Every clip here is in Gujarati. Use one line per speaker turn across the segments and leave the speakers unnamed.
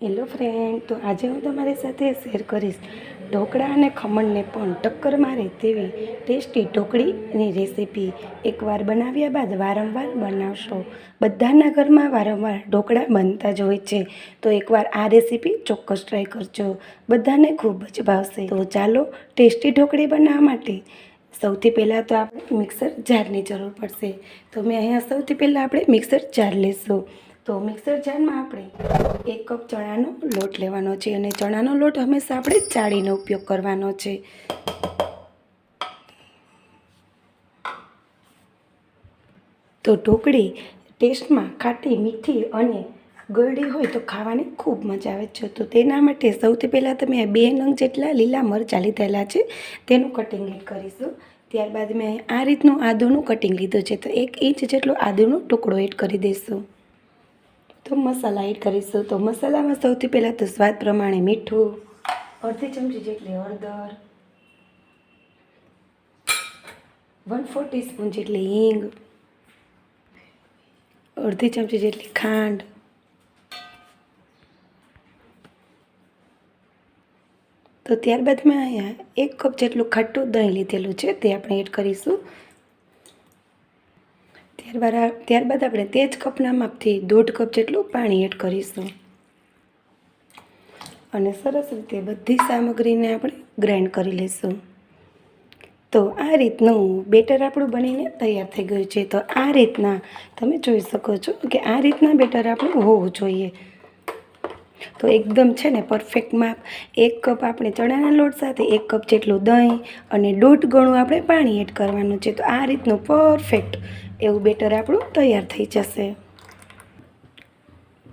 હેલો ફ્રેન્ડ તો આજે હું તમારી સાથે શેર કરીશ ઢોકળા અને ખમણને પણ ટક્કર મારે તેવી ટેસ્ટી ઢોકળીની રેસીપી એકવાર બનાવ્યા બાદ વારંવાર બનાવશો. બધાના ઘરમાં વારંવાર ઢોકળા બનતા જ હોય છે. તો એકવાર આ રેસીપી ચોક્કસ ટ્રાય કરજો. બધાને ખૂબ જ ભાવશે. તો ચાલો ટેસ્ટી ઢોકળી બનાવવા માટે સૌથી પહેલાં તો આપણે મિક્સર જારની જરૂર પડશે. તો મેં અહીંયા સૌથી પહેલાં આપણે મિક્સર જાર લેશું તો મિક્સર જારમાં આપણે એક કપ ચણાનો લોટ લેવાનો છે અને ચણાનો લોટ હંમેશા આપણે ચાળીનો ઉપયોગ કરવાનો છે. તો ઢોકળી ટેસ્ટમાં ખાટી, મીઠી અને ગળી હોય તો ખાવાની ખૂબ મજા આવે છે. તો તેના માટે સૌથી પહેલાં તમે બે નંગ જેટલા લીલા મરચાં લીધેલા છે, તેનું કટિંગ કરીશું. ત્યારબાદ મેં આ રીતનું આદુનું કટિંગ લીધું છે, તો એક ઇંચ જેટલો આદુનો ટુકડો એડ કરી દઈશું. તો મસાલા એડ કરીશું. તો મસાલામાં સૌથી પહેલાં તો સ્વાદ પ્રમાણે મીઠું, અડધી ચમચી જેટલી હળદર વન ફોર ટીસ્પૂન જેટલી હિંગ, અડધી ચમચી જેટલી ખાંડ, તો ત્યારબાદ મેં અહીંયા એક કપ જેટલું ખાટું દહીં લીધેલું છે, તે આપણે એડ કરીશું. ત્યારબાદ ત્યારબાદ આપણે તે જ કપના માપથી દોઢ કપ જેટલું પાણી એડ કરીશું. અને સરસ રીતે બધી સામગ્રીને આપણે ગ્રાઇન્ડ કરી લઈશું તો આ રીતનું બેટર આપણું બનીને તૈયાર થઈ ગયું છે. તો આ રીતના તમે જોઈ શકો છો કે આ રીતના બેટર આપણું હોવું જોઈએ. તો એકદમ છે ને પરફેક્ટ માપ. એક કપ આપણે ચણાના લોટ સાથે, એક કપ જેટલું દહીં અને દોઢ ગણું આપણે પાણી એડ કરવાનું છે. તો આ રીતનું પરફેક્ટ એવું બેટર આપણું તૈયાર થઈ જશે.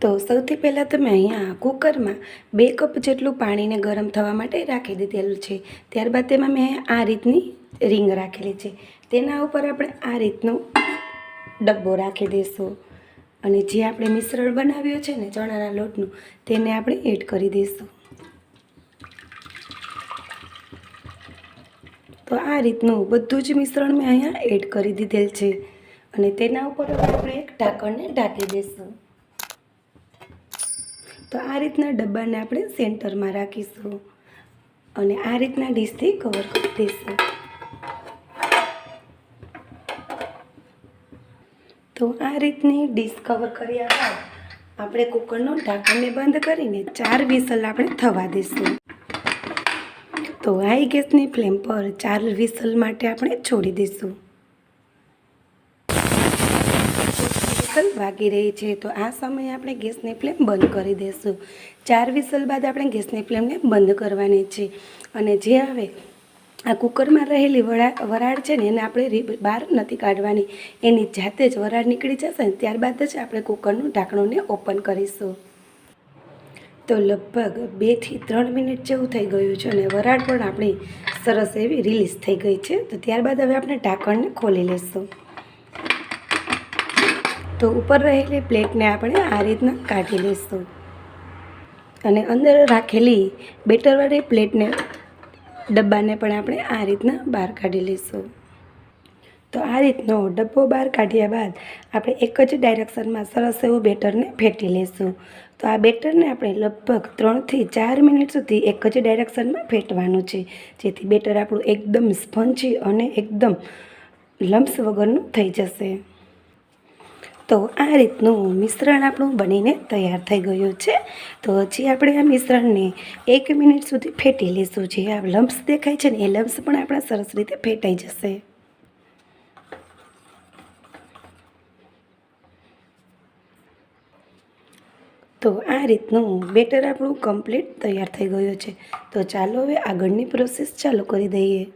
તો સૌથી પહેલાં તમે અહીંયા કુકરમાં બે કપ જેટલું પાણીને ગરમ થવા માટે રાખી દીધેલું છે. ત્યારબાદ તેમાં મેં આ રીતની રીંગ રાખેલી છે. તેના ઉપર આપણે આ રીતનો ડબ્બો રાખી દઈશું. અને જે આપણે મિશ્રણ બનાવ્યું છે ને ચણાના લોટનું, તેને આપણે એડ કરી દઈશું. તો આ રીતનું બધું જ મિશ્રણ મેં અહીંયા એડ કરી દીધેલ છે. અને તેના ઉપર આપણે એક ઢાંકણને ઢાંકી દઈશું. તો આ રીતના ડબ્બાને આપણે સેન્ટરમાં રાખીશું. અને આ રીતના ડીશથી કવર કરી દઈશું. તો આ રીતની ડીશ કવર કર્યા બાદ આપણે કુકરનો ઢાંકણને બંધ કરીને ચાર વિસલ આપણે થવા દઈશું. તો હાઈ ગેસની ફ્લેમ પર ચાર વિસલ માટે આપણે છોડી દઈશું. વિસલ વાગી રહી છે તો આ સમયે આપણે ગેસની ફ્લેમ બંધ કરી દઈશું. ચાર વિસલ બાદ આપણે ગેસની ફ્લેમને બંધ કરવાની છે. અને જે હવે આ કુકરમાં રહેલી વડા, વરાળ છે ને એને આપણે બહાર નથી કાઢવાની. એની જાતે જ વરાળ નીકળી જશે ને ત્યારબાદ જ આપણે કુકરનું ઢાંકણુંને ઓપન કરીશું. તો લગભગ બેથી ત્રણ મિનિટ જેવું થઈ ગયું છે અને વરાળ પણ આપણી સરસ એવી રિલીઝ થઈ ગઈ છે. તો ત્યારબાદ હવે આપણે ઢાંકણને ખોલી લઈશું તો ઉપર રહેલી પ્લેટને આપણે આ રીતના કાઢી લઈશું અને અંદર રાખેલી બેટરવાળી પ્લેટને ડબ્બાને પણ આપણે આ રીતના બહાર કાઢી લઈશું. તો આ રીતનો ડબ્બો બહાર કાઢ્યા બાદ આપણે એક જ ડાયરેક્શનમાં સરસ એવું બેટરને ફેટી લઈશું. તો આ બેટરને આપણે લગભગ ત્રણથી ચાર મિનિટ સુધી એક જ ડાયરેક્શનમાં ફેટવાનું છે, જેથી બેટર આપણું એકદમ સ્પંજી અને એકદમ લમ્સ વગરનું થઈ જશે. તો આ રીતનું મિશ્રણ આપણું બનીને તૈયાર થઈ ગયું છે. તો હજી આપણે આ મિશ્રણને એક મિનિટ સુધી ફેટી લઈશું. જે આ લમ્સ દેખાય છે ને, એ લમ્સ પણ આપણા સરસ રીતે ફેટાઈ જશે. તો આ રીતનું બેટર આપણું કમ્પ્લીટ તૈયાર થઈ ગયું છે. તો ચાલો હવે આગળની પ્રોસેસ ચાલુ કરી દઈએ.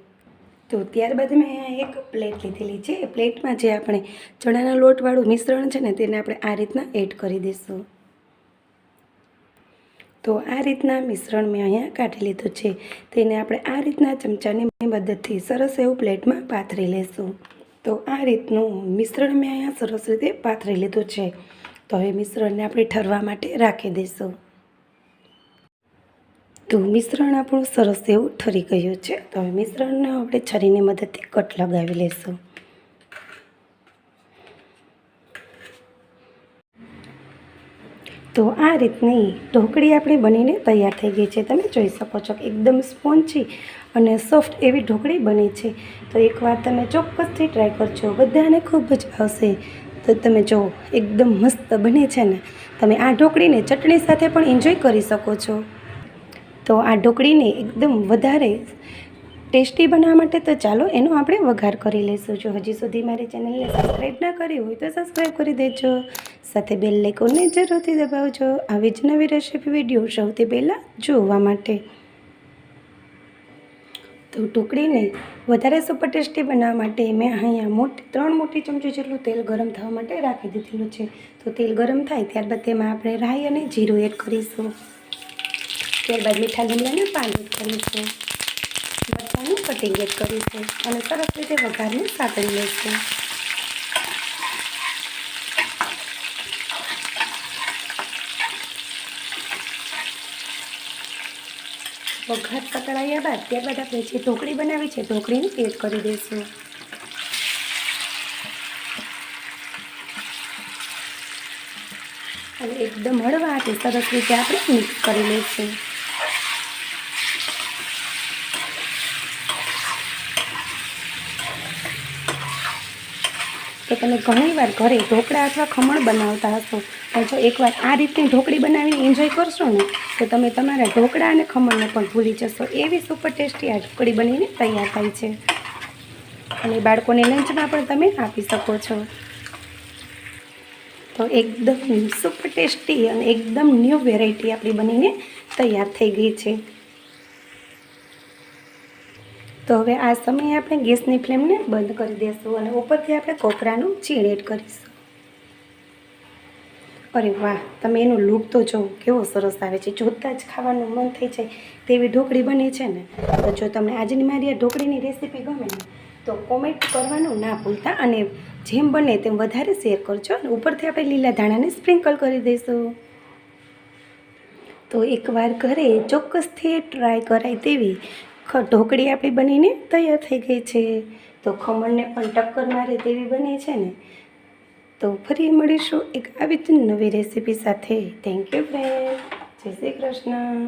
તો ત્યારબાદ મેં અહીંયા એક પ્લેટ લીધેલી છે. એ પ્લેટમાં જે આપણે ચણાના લોટવાળું મિશ્રણ છે ને તેને આપણે આ રીતના એડ કરી દઈશું. તો આ રીતના મિશ્રણ મેં અહીંયા કાઢી લીધું છે. તેને આપણે આ રીતના ચમચાની મદદથી સરસ એવું પ્લેટમાં પાથરી લઈશું તો આ રીતનું મિશ્રણ મેં અહીંયા સરસ રીતે પાથરી લીધું છે. તો હવે મિશ્રણને આપણે ઠરવા માટે રાખી દઈશું. તો મિશ્રણ આપણું સરસ એવું ઠરી ગયું છે. તો હવે મિશ્રણને આપણે છરીની મદદથી કટ લગાવી લઈશું તો આ રીતની ઢોકળી આપણી બનીને તૈયાર થઈ ગઈ છે. તમે જોઈ શકો છો કે એકદમ સ્પોન્ચી અને સોફ્ટ એવી ઢોકળી બની છે. તો એકવાર તમે ચોક્કસથી ટ્રાય કરજો. બધાને ખૂબ જ ભાવશે તો તમે જો, એકદમ મસ્ત બને છે ને. તમે આ ઢોકળીને ચટણી સાથે પણ એન્જોય કરી શકો છો. તો આ ઢોકળીને એકદમ વધારે ટેસ્ટી બનાવવા માટે તો ચાલો એનો આપણે વઘાર કરી લઈશું. જો હજી સુધી મારી ચેનલને સબસ્ક્રાઈબ ના કરી હોય તો સબસ્ક્રાઈબ કરી દેજો. સાથે બેલ લેકોને જરૂરથી દબાવજો. આવી જ નવી રેસીપી વીડિયો સૌથી પહેલાં જોવા માટે. તો ટુકડીને વધારે સુપર ટેસ્ટી બનાવવા માટે મેં અહીંયા મોટી, ત્રણ મોટી ચમચી જેટલું તેલ ગરમ થવા માટે રાખી દીધેલું છે. તો તેલ ગરમ થાય ત્યારબાદ તેમાં આપણે રાઈ અને જીરું એડ કરીશું. ત્યારબાદ મીઠા લીમડાના પાન કરીશું મરચાંનું કટિંગ એડ કરીશું અને સરસ રીતે વઘારને સાતળી લઈશું વઘાર પકડાયા બાદ ત્યારબાદ આપણે જે ઢોકળી બનાવી છે ઢોકળીને એડ કરી દઈશું. અને એકદમ હળવા હાથે સરસ રીતે આપણે મિક્સ કરી લઈશું. તો તમે ઘણીવાર ઘરે ઢોકળા અથવા ખમણ બનાવતા હશો. પણ જો એકવાર આ રીતની ઢોકળી બનાવીને એન્જોય કરશો ને, તો તમે તમારા ઢોકળા અને ખમણને પણ ભૂલી જશો. એવી સુપર ટેસ્ટી આ ઢોકળી બનીને તૈયાર થાય છે. અને બાળકોને લંચમાં પણ તમે આપી શકો છો. તો એકદમ સુપર ટેસ્ટી અને એકદમ ન્યૂ વેરાયટી આપણી બનીને તૈયાર થઈ ગઈ છે. તો હવે આ સમયે આપણે ગેસની ફ્લેમને બંધ કરી દઈશું અને ઉપરથી આપણે કોપરાનું ચીણ એડ કરીશું. અરે વાહ, તમે એનો લુક તો જો કેવો સરસ આવે છે. જોતાં જ ખાવાનું મન થઈ જાય તેવી ઢોકળી બને છે ને. તો જો તમને આજની મારી આ ઢોકળીની રેસીપી ગમે ને, તો કોમેન્ટ કરવાનું ના ભૂલતા અને જેમ બને તેમ વધારે શેર કરજો અને ઉપરથી આપણે લીલા ધાણાને સ્પ્રિંકલ કરી દઈશું. તો એકવાર ઘરે ચોક્કસથી ટ્રાય કરાય તેવી ઢોકળી આપણી બનીને તૈયાર થઈ ગઈ છે. તો ખમણને પણ ટક્કર મારે તેવી બની છે ને. તો ફરી મળીશું એક આવી જ નવી રેસીપી સાથે. થેન્ક યુ ફ્રેન્ડ જય શ્રી કૃષ્ણ.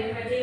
ఏమైతే